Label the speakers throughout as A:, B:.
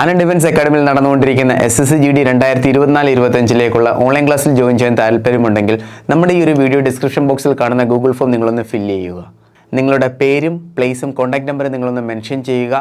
A: Anand defence അക്കാഡമിയിൽ നടന്നുകൊണ്ടിരിക്കുന്ന S S G D രണ്ടായിരത്തി ഇരുപത്തിനാല് ഇരുപത്തഞ്ചിലേക്കുള്ള ഓൺലൈൻ ക്ലാസ്സിൽ ജോയിൻ ചെയ്യാൻ താല്പര്യമുണ്ടെങ്കിൽ നമ്മുടെ ഈ ഒരു വീഡിയോ ഡിസ്ക്രിപ്ഷൻ ബോക്സിൽ കാണുന്ന ഗൂഗിൾ ഫോം നിങ്ങളൊന്ന് ഫില്ല് ചെയ്യുക. നിങ്ങളുടെ പേരും പ്ലേസും കോൺടാക്ട് നമ്പറും നിങ്ങളൊന്ന് മെൻഷൻ ചെയ്യുക.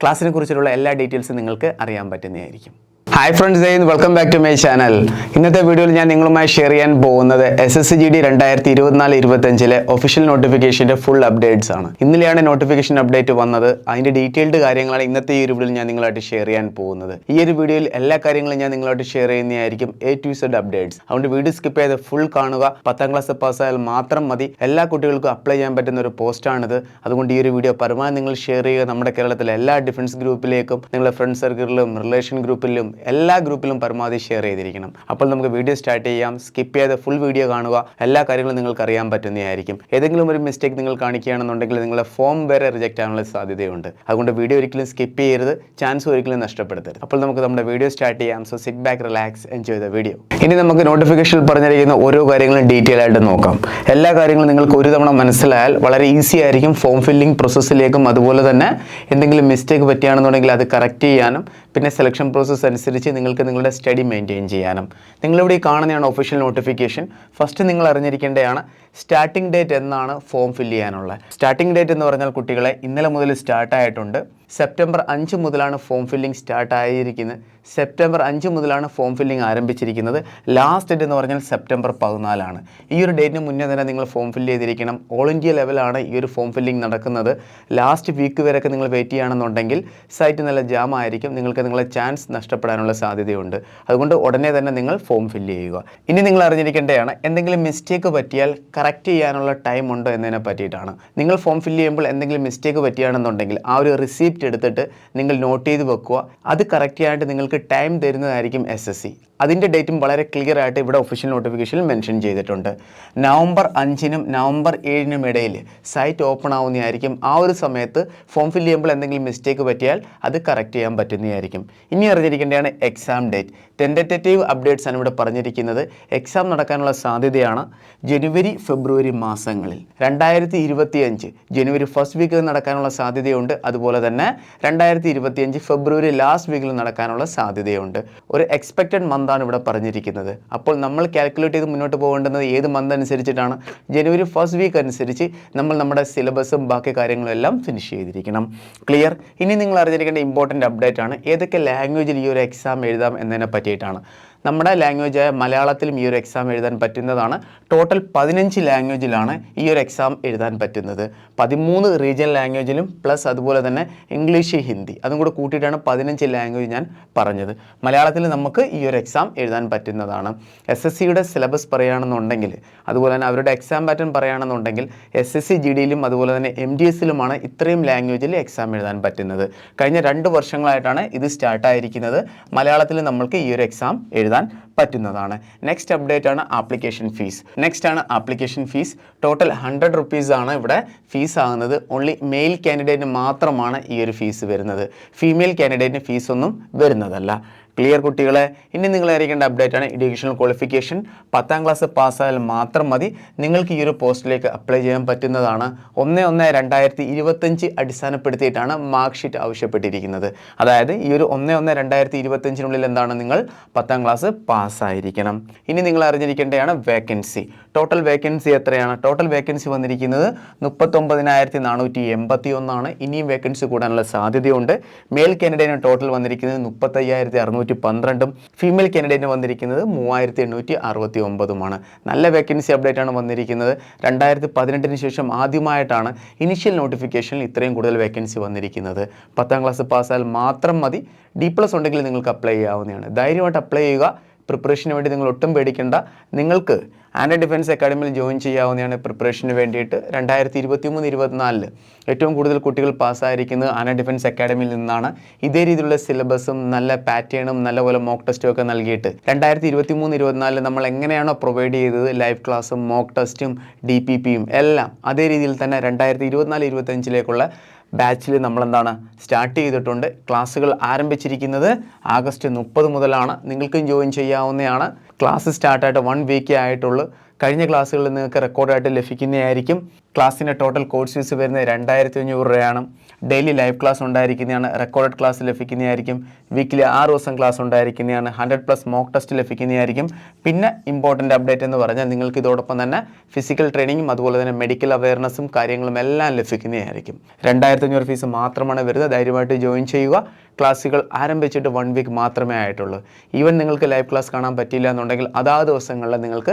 A: ക്ലാസ്സിനെ കുറിച്ചുള്ള എല്ലാ ഡീറ്റെയിൽസും നിങ്ങൾക്ക് അറിയാൻ പറ്റുന്നതായിരിക്കും. Hi friends welcome back to my channel ഇന്നത്തെ വീഡിയോയിൽ ഞാൻ നിങ്ങളുമായി ഷെയർ ചെയ്യാൻ പോകുന്നത് എസ് എസ് ജി ഡി രണ്ടായിരത്തി ഇരുപത്തിനാല് ഇരുപത്തഞ്ചിലെ ഒഫീഷ്യൽ നോട്ടിഫിക്കേഷന്റെ ഫുൾ അപ്ഡേറ്റ്സ് ആണ്. ഇന്നലെയാണ് നോട്ടിഫിക്കേഷൻ അപ്ഡേറ്റ് വന്നത്. അതിന്റെ ഡീറ്റെയിൽഡ് കാര്യങ്ങളാണ് ഇന്നത്തെ ഈ ഒരു വീഡിയോയിൽ ഞാൻ നിങ്ങളായിട്ട് ഷെയർ ചെയ്യാൻ പോകുന്നത്. ഈ ഒരു വീഡിയോയിൽ എല്ലാ കാര്യങ്ങളും ഞാൻ നിങ്ങളായിട്ട് ഷെയർ ചെയ്യുന്നതായിരിക്കും എ ടു സെഡ് അപ്ഡേറ്റ്സ് അതുകൊണ്ട് വീഡിയോ സ്കിപ്പ് ചെയ്ത് ഫുൾ കാണുക. പത്താം ക്ലാസ് പാസ്സായാൽ മാത്രം മതി. എല്ലാ കുട്ടികൾക്കും അപ്ലൈ ചെയ്യാൻ പറ്റുന്ന ഒരു പോസ്റ്റാണിത് അതുകൊണ്ട് ഈ ഒരു വീഡിയോ പരമാവധി നിങ്ങൾ ഷെയർ ചെയ്യുക. നമ്മുടെ കേരളത്തിലെ എല്ലാ ഡിഫൻസ് ഗ്രൂപ്പിലേക്കും നിങ്ങളുടെ ഫ്രണ്ട് സർക്കിളിലും റിലേഷൻ ഗ്രൂപ്പിലും എല്ലാ ഗ്രൂപ്പിലും പരമാവധി ഷെയർ ചെയ്തിരിക്കണം. അപ്പോൾ നമുക്ക് വീഡിയോ സ്റ്റാർട്ട് ചെയ്യാം. സ്കിപ്പ് ചെയ്ത് ഫുൾ വീഡിയോ കാണുക. എല്ലാ കാര്യങ്ങളും നിങ്ങൾക്ക് അറിയാൻ പറ്റുന്നതായിരിക്കും. ഏതെങ്കിലും ഒരു മിസ്റ്റേക്ക് നിങ്ങൾ കാണിക്കുകയാണെന്നുണ്ടെങ്കിൽ നിങ്ങളുടെ ഫോം വരെ റിജക്റ്റ് ആകാനുള്ള സാധ്യതയുണ്ട്. അതുകൊണ്ട് വീഡിയോ ഒരിക്കലും സ്കിപ്പ് ചെയ്യരുത്. ചാൻസ് ഒരിക്കലും നഷ്ടപ്പെടുത്തരുത്. അപ്പോൾ നമുക്ക് നമ്മുടെ വീഡിയോ സ്റ്റാർട്ട് ചെയ്യാം. So sit back relax enjoy the video ഇനി നമുക്ക് നോട്ടിഫിക്കേഷനിൽ പറഞ്ഞിരിക്കുന്ന ഓരോ കാര്യങ്ങളും ഡീറ്റെയിൽ ആയിട്ട് നോക്കാം. എല്ലാ കാര്യങ്ങളും നിങ്ങൾക്ക് ഒരു തവണ മനസ്സിലായാൽ വളരെ ഈസി ആയിരിക്കും. ഫോം ഫില്ലിംഗ് പ്രോസസ്സിലേക്കും അതുപോലെ തന്നെ എന്തെങ്കിലും മിസ്റ്റേക്ക് പറ്റുകയാണെന്നുണ്ടെങ്കിൽ അത് കറക്റ്റ് ചെയ്യാനും പിന്നെ സെലക്ഷൻ പ്രോസസ്സ് അനുസരിച്ച് നിങ്ങൾക്ക് നിങ്ങളുടെ സ്റ്റഡി മെയിന്റെയിൻ ചെയ്യാനും. നിങ്ങളിവിടെ ഈ കാണുന്നതാണ് ഒഫീഷ്യൽ നോട്ടിഫിക്കേഷൻ ഫസ്റ്റ് നിങ്ങൾ അറിഞ്ഞിരിക്കേണ്ടതാണ് സ്റ്റാർട്ടിംഗ് ഡേറ്റ് എന്നാണ് ഫോം ഫില്ല് ചെയ്യാനുള്ളത്. സ്റ്റാർട്ടിംഗ് ഡേറ്റ് എന്ന് പറഞ്ഞാൽ കുട്ടികളെ ഇന്നലെ മുതൽ സ്റ്റാർട്ടായിട്ടുണ്ട് സെപ്റ്റംബർ അഞ്ച് മുതലാണ് ഫോം ഫില്ലിംഗ് സ്റ്റാർട്ട് ആയിരിക്കുന്നത്. സെപ്റ്റംബർ അഞ്ച് മുതലാണ് ഫോം ഫില്ലിംഗ് ആരംഭിച്ചിരിക്കുന്നത്. ലാസ്റ്റ് ഡേറ്റ് എന്ന് പറഞ്ഞാൽ സെപ്റ്റംബർ പതിനാലാണ്. ഈ ഒരു ഡേറ്റിന് മുന്നേ തന്നെ നിങ്ങൾ ഫോം ഫില്ല് ചെയ്തിരിക്കണം. ഓൾ ഇന്ത്യ ലെവലാണ് ഈ ഒരു ഫോം ഫില്ലിംഗ് നടക്കുന്നത്. ലാസ്റ്റ് വീക്ക് വരെയൊക്കെ നിങ്ങൾ വെയിറ്റ് ചെയ്യുകയാണെന്നുണ്ടെങ്കിൽ സൈറ്റ് നല്ല ജാം ആയിരിക്കും. നിങ്ങൾക്ക് നിങ്ങളെ ചാൻസ് നഷ്ടപ്പെടാനുള്ള സാധ്യതയുണ്ട്. അതുകൊണ്ട് ഉടനെ തന്നെ നിങ്ങൾ ഫോം ഫില്ല് ചെയ്യുക. ഇനി നിങ്ങൾ അറിഞ്ഞിരിക്കേണ്ടതാണ് എന്തെങ്കിലും മിസ്റ്റേക്ക് പറ്റിയാൽ കറക്റ്റ് ചെയ്യാനുള്ള ടൈം ഉണ്ടോ എന്നതിനെ പറ്റിയിട്ടാണ്. നിങ്ങൾ ഫോം ഫില്ല് ചെയ്യുമ്പോൾ എന്തെങ്കിലും മിസ്റ്റേക്ക് പറ്റിയാണെന്നുണ്ടെങ്കിൽ ആ ഒരു റിസീപ്റ്റ് എടുത്തിട്ട് നിങ്ങൾ നോട്ട് ചെയ്ത് വെക്കുക. അത് കറക്റ്റ് ചെയ്യാനായിട്ട് നിങ്ങൾക്ക് ടൈം തരുന്നതായിരിക്കും എസ് എസ് സി അതിന്റെ ഡേറ്റും വളരെ ക്ലിയർ ആയിട്ട് ഇവിടെ ഒഫീഷ്യൽ നോട്ടിഫിക്കേഷനിൽ മെൻഷൻ ചെയ്തിട്ടുണ്ട്. നവംബർ അഞ്ചിനും നവംബർ ഏഴിനും ഇടയിൽ സൈറ്റ് ഓപ്പൺ ആവുന്നതായിരിക്കും. ആ ഒരു സമയത്ത് ഫോം ഫില്ല് ചെയ്യുമ്പോൾ എന്തെങ്കിലും മിസ്റ്റേക്ക് പറ്റിയാൽ അത് കറക്റ്റ് ചെയ്യാൻ പറ്റുന്നതായിരിക്കും. ഇനി അറിഞ്ഞിരിക്കേണ്ടതാണ് എക്സാം ഡേറ്റ് ടെന്ററ്റേറ്റീവ് അപ്ഡേറ്റ്സ് ആണ് ഇവിടെ പറഞ്ഞിരിക്കുന്നത്. എക്സാം നടക്കാനുള്ള സാധ്യതയാണ്. ജനുവരി ഫെബ്രുവരി മാസങ്ങളിൽ. രണ്ടായിരത്തി ഇരുപത്തിയഞ്ച് ജനുവരി ഫസ്റ്റ് വീക്കിൽ നടക്കാനുള്ള സാധ്യതയുണ്ട്. അതുപോലെ തന്നെ രണ്ടായിരത്തി ഇരുപത്തിയഞ്ച് ഫെബ്രുവരി ലാസ്റ്റ് വീക്കിൽ നടക്കാനുള്ള സാധ്യതയുണ്ട്. ഒരു എക്സ്പെക്റ്റഡ് മന്താണ് ഇവിടെ പറഞ്ഞിരിക്കുന്നത്. അപ്പോൾ നമ്മൾ കാൽക്കുലേറ്റ് ചെയ്ത് മുന്നോട്ട് പോകേണ്ടുന്നത് ഏത് മന്ത് അനുസരിച്ചിട്ടാണ്? ജനുവരി ഫസ്റ്റ് വീക്ക് അനുസരിച്ച് നമ്മൾ നമ്മുടെ സിലബസും ബാക്കി കാര്യങ്ങളും എല്ലാം ഫിനിഷ് ചെയ്തിരിക്കണം. ക്ലിയർ ഇനി നിങ്ങൾ അറിഞ്ഞിരിക്കേണ്ട ഇമ്പോർട്ടന്റ് അപ്ഡേറ്റ് ആണ്. ഏതൊക്കെ ലാംഗ്വേജിൽ ഈ ഒരു എക്സാം എഴുതാം എന്നതിനെ പറ്റിയിട്ടാണ്. നമ്മുടെ ലാംഗ്വേജായ മലയാളത്തിലും ഈ ഒരു എക്സാം എഴുതാൻ പറ്റുന്നതാണ്. ടോട്ടൽ പതിനഞ്ച് ലാംഗ്വേജിലാണ് ഈ ഒരു എക്സാം എഴുതാൻ പറ്റുന്നത്. പതിമൂന്ന് റീജിയണൽ ലാംഗ്വേജിലും പ്ലസ് അതുപോലെ തന്നെ ഇംഗ്ലീഷ് ഹിന്ദി അതും കൂടെ കൂട്ടിയിട്ടാണ് പതിനഞ്ച് ലാംഗ്വേജ് ഞാൻ പറഞ്ഞത്. മലയാളത്തിൽ നമുക്ക് ഈ ഒരു എക്സാം എഴുതാൻ പറ്റുന്നതാണ്. എസ് എസ് സിയുടെ സിലബസ് പറയുകയാണെന്നുണ്ടെങ്കിൽ അതുപോലെ തന്നെ അവരുടെ എക്സാം പാറ്റേൺ പറയുകയാണെന്നുണ്ടെങ്കിൽ എസ് എസ് സി ജി ഡിയിലും അതുപോലെ തന്നെ എം ഡി എസിലുമാണ് ഇത്രയും ലാംഗ്വേജിൽ എക്സാം എഴുതാൻ പറ്റുന്നത്. കഴിഞ്ഞ രണ്ട് വർഷങ്ങളായിട്ടാണ് ഇത് സ്റ്റാർട്ടായിരിക്കുന്നത് മലയാളത്തിൽ നമ്മൾക്ക് ഈ ഒരു എക്സാം എഴുതാൻ പറ്റുന്നതാണ്. നെക്സ്റ്റ് അപ്ഡേറ്റ് ആണ് ആപ്ലിക്കേഷൻ ഫീസ് നെക്സ്റ്റ് ആണ് application fees total hundred rupees ആണ് ഇവിടെ ഫീസ് ആകുന്നത്. ഓൺലി മെയിൽ കാൻഡിഡേറ്റിന് മാത്രമാണ് ഈ ഒരു ഫീസ് വരുന്നത്. ഫീമെയിൽ കാൻഡിഡേറ്റിന് ഫീസ് ഒന്നും വരുന്നതല്ല. ക്ലിയർ കുട്ടികളെ ഇനി നിങ്ങൾ അറിയിക്കേണ്ട അപ്ഡേറ്റ് ആണ് എഡ്യൂക്കേഷണൽ ക്വാളിഫിക്കേഷൻ പത്താം ക്ലാസ് പാസ്സായാൽ മാത്രം മതി. നിങ്ങൾക്ക് ഈ ഒരു പോസ്റ്റിലേക്ക് അപ്ലൈ ചെയ്യാൻ പറ്റുന്നതാണ്. ഒന്ന് ഒന്ന് രണ്ടായിരത്തി ഇരുപത്തഞ്ച് അടിസ്ഥാനപ്പെടുത്തിയിട്ടാണ് മാർക്ക് ഷീറ്റ് ആവശ്യപ്പെട്ടിരിക്കുന്നത്. അതായത് ഈ ഒരു ഒന്ന് ഒന്ന് രണ്ടായിരത്തി ഇരുപത്തഞ്ചിനുള്ളിൽ എന്താണ് നിങ്ങൾ പത്താം ക്ലാസ് പാസ്സായിരിക്കണം. ഇനി നിങ്ങൾ അറിഞ്ഞിരിക്കേണ്ടതാണ് വേക്കൻസി ടോട്ടൽ വേക്കൻസി എത്രയാണ്? ടോട്ടൽ വേക്കൻസി വന്നിരിക്കുന്നത് മുപ്പത്തൊമ്പതിനായിരത്തി നാനൂറ്റി എൺപത്തി ഒന്നാണ് ഇനിയും വേക്കൻസി കൂടാനുള്ള സാധ്യതയുണ്ട്. മെയിൽ കാൻഡിഡേറ്റിന് ടോട്ടൽ വന്നിരിക്കുന്നത് മുപ്പത്തയ്യായിരത്തി അറുന്നൂറ്റി പന്ത്രണ്ടും ഫീമെയിൽ കാൻഡിഡേറ്റിന് വന്നിരിക്കുന്നത് മൂവായിരത്തി എണ്ണൂറ്റി അറുപത്തി ഒമ്പതുമാണ് നല്ല വേക്കൻസി അപ്ഡേറ്റ് ആണ് വന്നിരിക്കുന്നത്. രണ്ടായിരത്തി പതിനെട്ടിന് ശേഷം ആദ്യമായിട്ടാണ് ഇനിഷ്യൽ നോട്ടിഫിക്കേഷനിൽ ഇത്രയും കൂടുതൽ വേക്കൻസി വന്നിരിക്കുന്നത്. പത്താം ക്ലാസ് പാസ്സായാൽ മാത്രം മതി. ഡി പ്ലസ് ഉണ്ടെങ്കിൽ നിങ്ങൾക്ക് അപ്ലൈ ചെയ്യാവുന്നതാണ്. ധൈര്യമായിട്ട് അപ്ലൈ ചെയ്യുക. പ്രിപ്പറേഷന് വേണ്ടി നിങ്ങൾ ഒട്ടും പേടിക്കേണ്ട. നിങ്ങൾക്ക് ആൻഡ് ഡിഫൻസ് അക്കാഡമിയിൽ ജോയിൻ ചെയ്യാവുന്നതാണ് പ്രിപ്പറേഷന് വേണ്ടിയിട്ട്. രണ്ടായിരത്തി ഇരുപത്തി മൂന്ന് ഇരുപത്തിനാലിൽ ഏറ്റവും കൂടുതൽ കുട്ടികൾ പാസ്സായിരിക്കുന്നത് ആൻഡ് ഡിഫൻസ് അക്കാഡമിയിൽ നിന്നാണ്. ഇതേ രീതിയിലുള്ള സിലബസും നല്ല പാറ്റേണും നല്ലപോലെ മോക്ക് ടെസ്റ്റും ഒക്കെ നൽകിയിട്ട്. രണ്ടായിരത്തി ഇരുപത്തി മൂന്ന് ഇരുപത്തിനാലിൽ നമ്മൾ എങ്ങനെയാണോ പ്രൊവൈഡ് ചെയ്തത് ലൈവ് ക്ലാസ്സും മോക്ക് ടെസ്റ്റും ഡി പി പിയും എല്ലാം. അതേ രീതിയിൽ തന്നെ രണ്ടായിരത്തി ഇരുപത്തിനാല് ഇരുപത്തഞ്ചിലേക്കുള്ള ബാച്ചിൽ നമ്മളെന്താണ് സ്റ്റാർട്ട് ചെയ്തിട്ടുണ്ട്. ക്ലാസ്സുകൾ ആരംഭിച്ചിരിക്കുന്നത് ആഗസ്റ്റ് മുപ്പത് മുതലാണ്. നിങ്ങൾക്കും ജോയിൻ ചെയ്യാവുന്നതാണ്. ക്ലാസ് സ്റ്റാർട്ടായിട്ട് വൺ വീക്കേ ആയിട്ടുള്ളൂ. കഴിഞ്ഞ ക്ലാസ്സുകളിൽ നിങ്ങൾക്ക് റെക്കോർഡായിട്ട് ലഭിക്കുന്നതായിരിക്കും. ക്ലാസ്സിന്റെ ടോട്ടൽ കോഴ്സ് ഫീസ് വരുന്നത് രണ്ടായിരത്തി അഞ്ഞൂറ് രൂപയാണ്. ഡെയിലി ലൈവ് ക്ലാസ് ഉണ്ടായിരിക്കുന്നതാണ്. റെക്കോർഡ് ക്ലാസ് ലഭിക്കുന്നതായിരിക്കും. വീക്കിലി ആറ് ദിവസം ക്ലാസ് ഉണ്ടായിരിക്കുന്നതാണ്. ഹൺഡ്രഡ് പ്ലസ് മോക്ക് ടെസ്റ്റ് ലഭിക്കുന്നതായിരിക്കും. പിന്നെ ഇമ്പോർട്ടന്റ് അപ്ഡേറ്റ് എന്ന് പറഞ്ഞാൽ നിങ്ങൾക്ക് ഇതോടൊപ്പം തന്നെ ഫിസിക്കൽ ട്രെയിനിങ്ങും അതുപോലെ തന്നെ മെഡിക്കൽ അവയർനെസ്സും കാര്യങ്ങളും എല്ലാം ലഭിക്കുന്നതായിരിക്കും. രണ്ടായിരത്തി അഞ്ഞൂറ് ഫീസ് മാത്രമാണ് വരുന്നത്. ധൈര്യമായിട്ട് ജോയിൻ ചെയ്യുക. ക്ലാസ്സുകൾ ആരംഭിച്ചിട്ട് വൺ വീക്ക് മാത്രമേ ആയിട്ടുള്ളൂ. ഈവൻ നിങ്ങൾക്ക് ലൈവ് ക്ലാസ് കാണാൻ പറ്റില്ല എന്നുണ്ടെങ്കിൽ അതാ ദിവസങ്ങളിൽ നിങ്ങൾക്ക്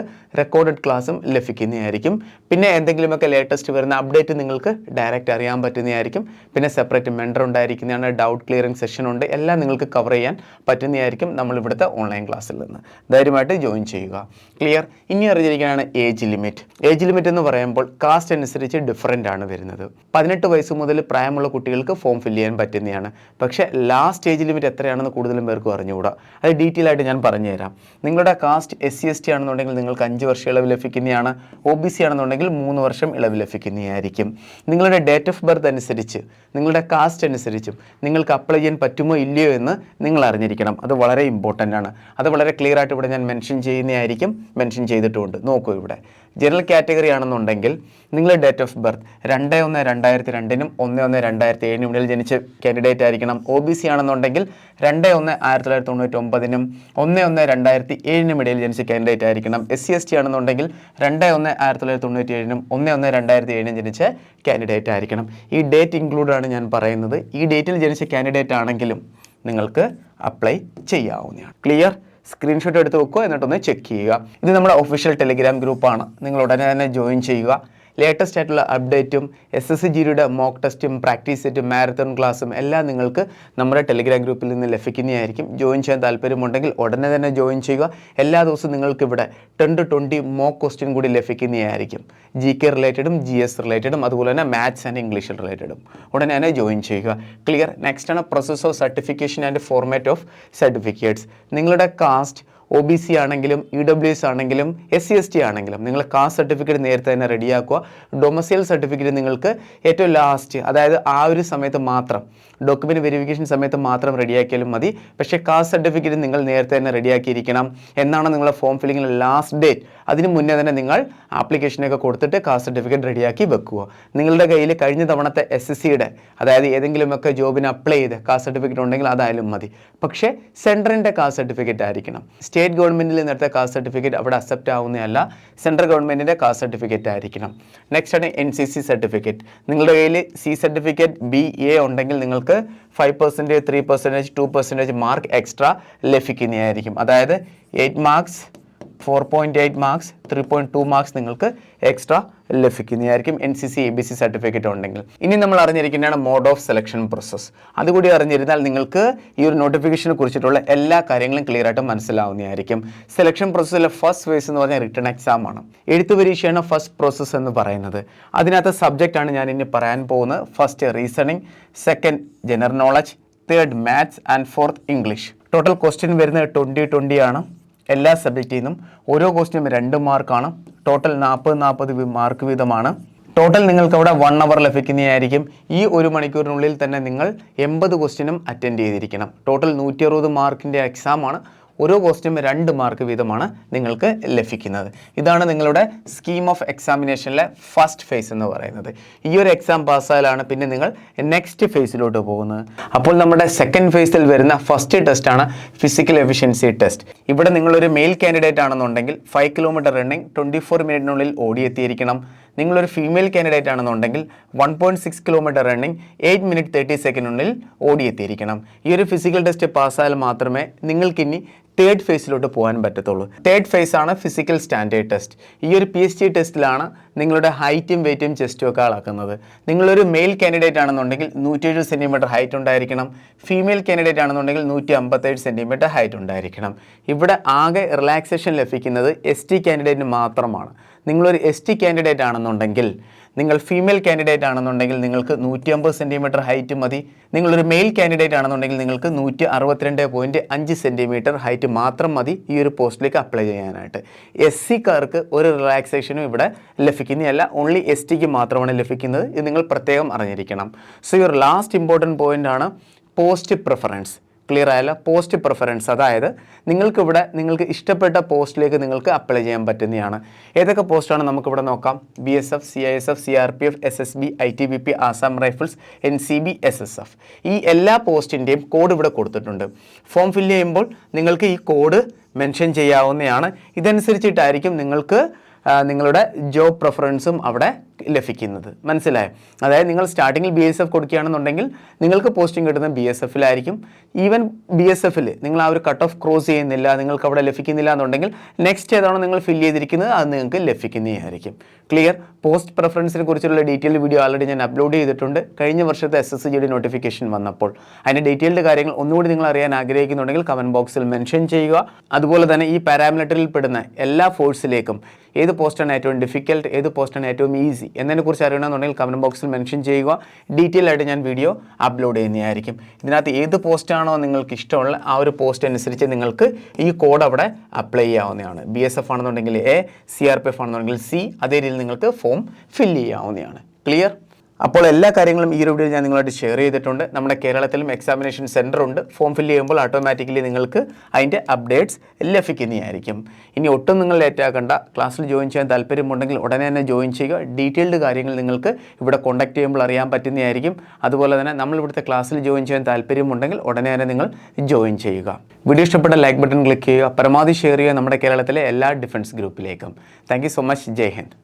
A: റെക്കോർഡഡ് ക്ലാസ്സും ലഭിക്കുന്നതായിരിക്കും. പിന്നെ എന്തെങ്കിലുമൊക്കെ ലേറ്റസ്റ്റ് വരുന്ന അപ്ഡേറ്റ് നിങ്ങൾക്ക് ഡയറക്റ്റ് അറിയാൻ പറ്റുന്നതായിരിക്കും. പിന്നെ സെപ്പറേറ്റ് മെൻഡർ ഉണ്ടായിരിക്കുന്നതാണ് ഡൗട്ട് ക്ലിയറിംഗ് സെഷൻ ഉണ്ട്. എല്ലാം നിങ്ങൾക്ക് കവർ ചെയ്യാൻ പറ്റുന്നതായിരിക്കും നമ്മൾ ഇവിടുത്തെ ഓൺലൈൻ ക്ലാസ്സിൽ നിന്ന്. ധൈര്യമായിട്ട് ജോയിൻ ചെയ്യുക. ക്ലിയർ ഇനി അറിഞ്ഞിരിക്കുകയാണ് ഏജ് ലിമിറ്റ് ഏജ് ലിമിറ്റ് എന്ന് പറയുമ്പോൾ കാസ്റ്റ് അനുസരിച്ച് ഡിഫറന്റ് ആണ് വരുന്നത്. പതിനെട്ട് വയസ്സ് മുതൽ പ്രായമുള്ള കുട്ടികൾക്ക് ഫോം ഫില്ല് ചെയ്യാൻ പറ്റുന്നതാണ്. പക്ഷേ ലാസ്റ്റ് ഏജ് ലിമിറ്റ് എത്രയാണെന്ന് കൂടുതലും പേർക്ക് അറിഞ്ഞുകൂടാ. അത് ഡീറ്റെയിൽ ആയിട്ട് ഞാൻ പറഞ്ഞുതരാം. നിങ്ങളുടെ caste S C S T ആണെന്നുണ്ടെങ്കിൽ നിങ്ങൾക്ക് അഞ്ച് വർഷം ഇളവ് ലഭിക്കുന്നതാണ് ഒ ബി സി ആണെന്നുണ്ടെങ്കിൽ മൂന്ന് വർഷം ഇളവ് ലഭിക്കുന്നതായിരിക്കും. നിങ്ങളുടെ ഡേറ്റ് ഓഫ് ബർത്ത് അനുസരിച്ച് നിങ്ങളുടെ കാസ്റ്റ് അനുസരിച്ചും നിങ്ങൾക്ക് അപ്ലൈ ചെയ്യാൻ പറ്റുമോ ഇല്ലയോ എന്ന് നിങ്ങൾ അറിഞ്ഞിരിക്കണം. അത് വളരെ ഇമ്പോർട്ടന്റ് ആണ്. അത് വളരെ ക്ലിയർ ആയിട്ട് ഇവിടെ ഞാൻ മെൻഷൻ ചെയ്യുന്നതായിരിക്കും. മെൻഷൻ ചെയ്തിട്ടുമുണ്ട്. നോക്കൂ ഇവിടെ. ജനറൽ കാറ്റഗറി ആണെന്നുണ്ടെങ്കിൽ നിങ്ങൾ ഡേറ്റ് ഓഫ് ബർത്ത് രണ്ട് ഒന്ന് രണ്ടായിരത്തി രണ്ടിനും ഒന്ന് ഒന്ന് രണ്ടായിരത്തി ഏഴിനും ഇടയിൽ ജനിച്ച കാൻഡിഡേറ്റ് ആയിരിക്കണം. ഒ ബി സി ആണെന്നുണ്ടെങ്കിൽ രണ്ട് ഒന്ന് ആയിരത്തി തൊള്ളായിരത്തി തൊണ്ണൂറ്റി ഒമ്പതിനും ഒന്ന് ഒന്ന് രണ്ടായിരത്തി ഏഴിനും ഇടയിൽ ജനിച്ച കാൻഡിഡേറ്റ് ആയിരിക്കണം. എസ് സി എസ് ടി ആണെന്നുണ്ടെങ്കിൽ രണ്ട് ഒന്ന് ആയിരത്തി തൊള്ളായിരത്തി തൊണ്ണൂറ്റി ഏഴിനും ഒന്ന് ഒന്ന് രണ്ടായിരത്തി ഏഴിനും ജനിച്ച കാൻഡിഡേറ്റ് ആയിരിക്കണം. ഈ ഡേറ്റ് ഇൻക്ലൂഡ് ആണ് ഞാൻ പറയുന്നത്. ഈ ഡേറ്റിൽ ജനിച്ച കാൻഡിഡേറ്റ് ആണെങ്കിലും നിങ്ങൾക്ക് അപ്ലൈ ചെയ്യാവുന്നതാണ്. ക്ലിയർ സ്ക്രീൻഷോട്ട് എടുത്ത് വെക്കുക എന്നിട്ടൊന്ന് ചെക്ക് ചെയ്യുക. ഇത് നമ്മുടെ ഒഫീഷ്യൽ ടെലിഗ്രാം ഗ്രൂപ്പാണ് നിങ്ങൾ ഉടനെ തന്നെ ജോയിൻ ചെയ്യുക. ലേറ്റസ്റ്റ് ആയിട്ടുള്ള അപ്ഡേറ്റും എസ് എസ് ജിയുടെ മോക്ക് ടെസ്റ്റും പ്രാക്ടീസ് സെറ്റും മാരത്തൺ ക്ലാസ്സും എല്ലാം നിങ്ങൾക്ക് നമ്മുടെ ടെലിഗ്രാം ഗ്രൂപ്പിൽ നിന്ന് ലഭിക്കുന്നതായിരിക്കും. ജോയിൻ ചെയ്യാൻ താല്പര്യമുണ്ടെങ്കിൽ ഉടനെ തന്നെ ജോയിൻ ചെയ്യുക. എല്ലാ ദിവസവും നിങ്ങൾക്ക് ഇവിടെ ten to twenty mock question കൂടി ലഭിക്കുന്നതായിരിക്കും. ജി കെ റിലേറ്റഡും ജി എസ് റിലേറ്റഡും അതുപോലെ തന്നെ മാത്സ് ആൻഡ് ഇംഗ്ലീഷ് റിലേറ്റഡും ഉടനെ തന്നെ ജോയിൻ ചെയ്യുക. ക്ലിയർ നെക്സ്റ്റ് ആണ് process of certification and format of certificates നിങ്ങളുടെ കാസ്റ്റ് ഒ ബി സി ആണെങ്കിലും ഇ ഡബ്ല്യു എസ് ആണെങ്കിലും എസ് സി എസ് ടി ആണെങ്കിലും നിങ്ങൾ കാസ്റ്റ് സർട്ടിഫിക്കറ്റ് നേരത്തെ തന്നെ റെഡിയാക്കുക ഡൊമസൈൽ സർട്ടിഫിക്കറ്റ് നിങ്ങൾക്ക് ഏറ്റവും ലാസ്റ്റ് അതായത് ആ ഒരു സമയത്ത് മാത്രം ഡോക്യുമെന്റ് വെരിഫിക്കേഷൻ സമയത്ത് മാത്രം റെഡിയാക്കിയാലും മതി. പക്ഷേ കാസ്റ്റ് സർട്ടിഫിക്കറ്റ് നിങ്ങൾ നേരത്തെ തന്നെ റെഡിയാക്കിയിരിക്കണം എന്നാണ് നിങ്ങളുടെ ഫോം ഫില്ലിങ്ങിന്റെ ലാസ്റ്റ് ഡേറ്റ് അതിന് മുന്നേ തന്നെ നിങ്ങൾ ആപ്ലിക്കേഷനൊക്കെ കൊടുത്തിട്ട് കാസ്റ്റ് സർട്ടിഫിക്കറ്റ് റെഡിയാക്കി വെക്കുക. നിങ്ങളുടെ കയ്യിൽ കഴിഞ്ഞ തവണത്തെ എസ് എസ് സിയുടെ അതായത് ഏതെങ്കിലുമൊക്കെ ജോബിന് അപ്ലൈ ചെയ്ത് കാസ്റ്റ് സർട്ടിഫിക്കറ്റ് ഉണ്ടെങ്കിൽ അതായാലും മതി. പക്ഷേ സെൻട്രലിന്റെ കാസ്റ്റ് സർട്ടിഫിക്കറ്റ് ആയിരിക്കണം. സ്റ്റേറ്റ് ഗവൺമെന്റിൽ നിന്നെടുത്ത കാസ്റ്റ് സർട്ടിഫിക്കറ്റ് അവിടെ അക്സെപ്റ്റ് ആവുന്നതല്ല സെൻട്രൽ ഗവൺമെന്റിന്റെ കാസ്റ്റ് സർട്ടിഫിക്കറ്റ് ആയിരിക്കണം. നെക്സ്റ്റ് ആണ് എൻ സി സി സർട്ടിഫിക്കറ്റ് നിങ്ങളുടെ കയ്യിൽ സി സർട്ടിഫിക്കറ്റ് ബി എ ഉണ്ടെങ്കിൽ നിങ്ങൾക്ക് five percentage three percentage two percentage mark extra ലഭിക്കുന്നതായിരിക്കും. അതായത് eight marks four point eight marks three point two marks നിങ്ങൾക്ക് എക്സ്ട്രാ ലഭിക്കുന്നതായിരിക്കും N C C A B C certificate ഉണ്ടെങ്കിൽ. ഇനി നമ്മൾ അറിഞ്ഞിരിക്കുന്നതാണ് മോഡ് ഓഫ് സെലക്ഷൻ പ്രോസസ്സ് അതുകൂടി അറിഞ്ഞിരുന്നാൽ നിങ്ങൾക്ക് ഈ ഒരു നോട്ടിഫിക്കേഷനെ കുറിച്ചിട്ടുള്ള എല്ലാ കാര്യങ്ങളും ക്ലിയർ ആയിട്ട് മനസ്സിലാവുന്നതായിരിക്കും. സെലക്ഷൻ പ്രോസസ്സിലെ ഫസ്റ്റ് ഫേസ് എന്ന് പറഞ്ഞാൽ റിട്ടേൺ എക്സാം ആണ്. എഴുത്തു പരീക്ഷയാണ് ഫസ്റ്റ് പ്രോസസ്സ് എന്ന് പറയുന്നത്. അതിനകത്ത് സബ്ജക്റ്റാണ് ഞാൻ ഇനി പറയാൻ പോകുന്നത്. First reasoning second general knowledge third maths and fourth English total question വരുന്നത് ട്വന്റി ട്വന്റി ആണ്. എല്ലാ സബ്ജക്റ്റിൽ നിന്നും ഓരോ ക്വസ്റ്റിനും രണ്ട് മാർക്കാണ് ടോട്ടൽ നാൽപ്പത് നാൽപ്പത് മാർക്ക് വീതമാണ്. ടോട്ടൽ നിങ്ങൾക്ക് അവിടെ വൺ അവർ ലഭിക്കുന്നതായിരിക്കും. ഈ ഒരു മണിക്കൂറിനുള്ളിൽ തന്നെ നിങ്ങൾ എൺപത് ക്വസ്റ്റിനും അറ്റൻഡ് ചെയ്തിരിക്കണം. ടോട്ടൽ നൂറ്റി അറുപത് മാർക്കിന്റെ എക്സാമാണ് ഓരോ ക്വസ്റ്റിനും രണ്ട് മാർക്ക് വീതമാണ് നിങ്ങൾക്ക് ലഭിക്കുന്നത്. ഇതാണ് നിങ്ങളുടെ സ്കീം ഓഫ് എക്സാമിനേഷനിലെ ഫസ്റ്റ് ഫേസ് എന്ന് പറയുന്നത്. ഈ ഒരു എക്സാം പാസ്സായാലാണ് പിന്നെ നിങ്ങൾ നെക്സ്റ്റ് ഫേസിലോട്ട് പോകുന്നത്. അപ്പോൾ നമ്മുടെ സെക്കൻഡ് ഫേസിൽ വരുന്ന ഫസ്റ്റ് ടെസ്റ്റാണ് ഫിസിക്കൽ എഫിഷ്യൻസി ടെസ്റ്റ് ഇവിടെ നിങ്ങളൊരു മെയിൽ കാൻഡിഡേറ്റ് ആണെന്നുണ്ടെങ്കിൽ five kilometre running twenty four മിനിറ്റിനുള്ളിൽ ഓടിയെത്തിയിരിക്കണം. നിങ്ങളൊരു ഫീമെയിൽ കാൻഡിഡേറ്റ് ആണെന്നുണ്ടെങ്കിൽ one point six kilometre running eight minute thirty സെക്കൻഡിനുള്ളിൽ ഓടിയെത്തിയിരിക്കണം. ഈ ഒരു ഫിസിക്കൽ ടെസ്റ്റ് പാസ്സായാൽ മാത്രമേ നിങ്ങൾക്കിനി തേർഡ് ഫേസിലോട്ട് പോകാൻ പറ്റത്തുള്ളൂ. തേർഡ് ഫേസ് ആണ് ഫിസിക്കൽ സ്റ്റാൻഡേർഡ് ടെസ്റ്റ് ഈ ഒരു പി എസ് ടി ടെസ്റ്റിലാണ് നിങ്ങളുടെ ഹൈറ്റും വെയിറ്റും ചെസ്റ്റും ഒക്കെ അളക്കുന്നത്. നിങ്ങളൊരു മെയിൽ കാൻഡിഡേറ്റ് ആണെന്നുണ്ടെങ്കിൽ നൂറ്റി എഴുപത് സെന്റിമീറ്റർ ഹൈറ്റ് ഉണ്ടായിരിക്കണം. ഫീമെയിൽ കാൻഡിഡേറ്റ് ആണെന്നുണ്ടെങ്കിൽ നൂറ്റി അമ്പത്തേഴ് സെന്റിമീറ്റർ ഹൈറ്റ് ഉണ്ടായിരിക്കണം. ഇവിടെ ആകെ റിലാക്സേഷൻ ലഭിക്കുന്നത് എസ് ടി കാൻഡിഡേറ്റിന് മാത്രമാണ്. നിങ്ങളൊരു എസ് ടി കാൻഡിഡേറ്റ് ആണെന്നുണ്ടെങ്കിൽ നിങ്ങൾ ഫീമെയിൽ കാൻഡിഡേറ്റ് ആണെന്നുണ്ടെങ്കിൽ നിങ്ങൾക്ക് നൂറ്റി അമ്പത് സെന്റിമീറ്റർ ഹൈറ്റ് മതി. നിങ്ങളൊരു മെയിൽ കാൻഡിഡേറ്റ് ആണെന്നുണ്ടെങ്കിൽ നിങ്ങൾക്ക് നൂറ്റി അറുപത്തിരണ്ട് പോയിന്റ് അഞ്ച് സെന്റിമീറ്റർ ഹൈറ്റ് മാത്രം മതി ഈ ഒരു പോസ്റ്റിലേക്ക് അപ്ലൈ ചെയ്യാനായിട്ട്. എസ് സിക്കാർക്ക് ഒരു റിലാക്സേഷനും ഇവിടെ ലഭിക്കുന്നതല്ല ഓൺലി എസ് ടിക്ക് മാത്രമാണ് ലഭിക്കുന്നത്. ഇത് നിങ്ങൾ പ്രത്യേകം അറിഞ്ഞിരിക്കണം. So your last important point ആണ് പോസ്റ്റ് പ്രിഫറൻസ് ക്ലിയർ ആയല്ലോ. പോസ്റ്റ് പ്രിഫറൻസ് അതായത് നിങ്ങൾക്കിവിടെ നിങ്ങൾക്ക് ഇഷ്ടപ്പെട്ട പോസ്റ്റിലേക്ക് നിങ്ങൾക്ക് അപ്ലൈ ചെയ്യാൻ പറ്റുന്നതാണ്. ഏതൊക്കെ പോസ്റ്റാണ് നമുക്കിവിടെ നോക്കാം? B S F C I S F C R P F S S B I T B P Assam Rifles N C B S S F ഈ എല്ലാ പോസ്റ്റിന്റെയും കോഡ് ഇവിടെ കൊടുത്തിട്ടുണ്ട്. ഫോം ഫില്ല് ചെയ്യുമ്പോൾ നിങ്ങൾക്ക് ഈ കോഡ് മെൻഷൻ ചെയ്യാവുന്നതാണ്. ഇതനുസരിച്ചിട്ടായിരിക്കും നിങ്ങൾക്ക് നിങ്ങളുടെ ജോബ് പ്രിഫറൻസും അവിടെ ലഭിക്കുന്നത്. മനസ്സിലായോ? അതായത് നിങ്ങൾ സ്റ്റാർട്ടിങ്ങിൽ ബി എസ് എഫ് കൊടുക്കുകയാണെന്നുണ്ടെങ്കിൽ നിങ്ങൾക്ക് പോസ്റ്റിംഗ് കിട്ടുന്നത് ബി എസ് എഫിലായിരിക്കും ഈവൻ ബി എസ് എഫിൽ നിങ്ങൾ ആ ഒരു കട്ട് ഓഫ് ക്രോസ് ചെയ്യുന്നില്ല നിങ്ങൾക്ക് അവിടെ ലഭിക്കുന്നില്ല എന്നുണ്ടെങ്കിൽ നെക്സ്റ്റ് ഏതാണോ നിങ്ങൾ ഫില്ല് ചെയ്തിരിക്കുന്നത് അത് നിങ്ങൾക്ക് ലഭിക്കുന്നതായിരിക്കും. ക്ലിയർ പോസ്റ്റ് പ്രിഫറൻസിനെ കുറിച്ചുള്ള ഡീറ്റെയിൽഡ് വീഡിയോ ആൾറെഡി ഞാൻ അപ്ലോഡ് ചെയ്തിട്ടുണ്ട്. കഴിഞ്ഞ വർഷത്തെ എസ് എസ് ജിയുടെ നോട്ടിഫിക്കേഷൻ വന്നപ്പോൾ. അതിന്റെ ഡീറ്റെയിൽഡ് കാര്യങ്ങൾ ഒന്നുകൂടി നിങ്ങൾ അറിയാൻ ആഗ്രഹിക്കുന്നുണ്ടെങ്കിൽ കമന്റ് ബോക്സിൽ മെൻഷൻ ചെയ്യുക. അതുപോലെ തന്നെ ഈ പാരാമീറ്ററിൽ പെടുന്ന എല്ലാ ഫോഴ്സിലേക്കും ഏത് പോസ്റ്റാണ് ഏറ്റവും ഡിഫിക്കൽട്ട് ഏത് പോസ്റ്റാണ് ഏറ്റവും ഈസി എന്നതിനെക്കുറിച്ച് അറിയണമെന്നുണ്ടെങ്കിൽ കമന്റ് ബോക്സിൽ മെൻഷൻ ചെയ്യുക. ഡീറ്റെയിൽ ആയിട്ട് ഞാൻ വീഡിയോ അപ്ലോഡ് ചെയ്യുന്നതായിരിക്കും. ഇതിനകത്ത് ഏത് പോസ്റ്റാണോ നിങ്ങൾക്ക് ഇഷ്ടമുള്ള ആ ഒരു പോസ്റ്റ് അനുസരിച്ച് നിങ്ങൾക്ക് ഈ കോഡ് അവിടെ അപ്ലൈ ചെയ്യാവുന്നതാണ്. ബി എസ് എഫ് ആണെന്നുണ്ടെങ്കിൽ A C R P F ആണെന്നുണ്ടെങ്കിൽ സി അതേ രീതിയിൽ നിങ്ങൾക്ക് ഫോം ഫില്ല് ചെയ്യാവുന്നതാണ്. ക്ലിയർ അപ്പോൾ എല്ലാ കാര്യങ്ങളും ഈ ഒരു വീഡിയോ ഞാൻ നിങ്ങളായിട്ട് ഷെയർ ചെയ്തിട്ടുണ്ട്. നമ്മുടെ കേരളത്തിലും എക്സാമിനേഷൻ സെന്റർ ഉണ്ട്. ഫോം ഫില്ല് ചെയ്യുമ്പോൾ ഓട്ടോമാറ്റിക്കലി നിങ്ങൾക്ക് അതിന്റെ അപ്ഡേറ്റ്സ് ലഭിക്കുന്നതായിരിക്കും. ഇനി ഒട്ടും നിങ്ങൾ ലേറ്റ് ആക്കണ്ട. ക്ലാസ്സിൽ ജോയിൻ ചെയ്യാൻ താല്പര്യമുണ്ടെങ്കിൽ ഉടനെ തന്നെ ജോയിൻ ചെയ്യുക. ഡീറ്റെയിൽഡ് കാര്യങ്ങൾ നിങ്ങൾക്ക് ഇവിടെ കോൺടാക്ട് ചെയ്യുമ്പോൾ അറിയാൻ പറ്റുന്നതായിരിക്കും. അതുപോലെ തന്നെ നമ്മൾ ഇവിടുത്തെ ക്ലാസ്സിൽ ജോയിൻ ചെയ്യാൻ താല്പര്യമുണ്ടെങ്കിൽ ഉടനെ തന്നെ നിങ്ങൾ ജോയിൻ ചെയ്യുക. വീഡിയോ ഇഷ്ടപ്പെട്ട ലൈക്ക് ബട്ടൺ ക്ലിക്ക് ചെയ്യുക. പരമാവധി ഷെയർ ചെയ്യുക നമ്മുടെ കേരളത്തിലെ എല്ലാ defence ഗ്രൂപ്പിലേക്കും thank so much Jai Hind.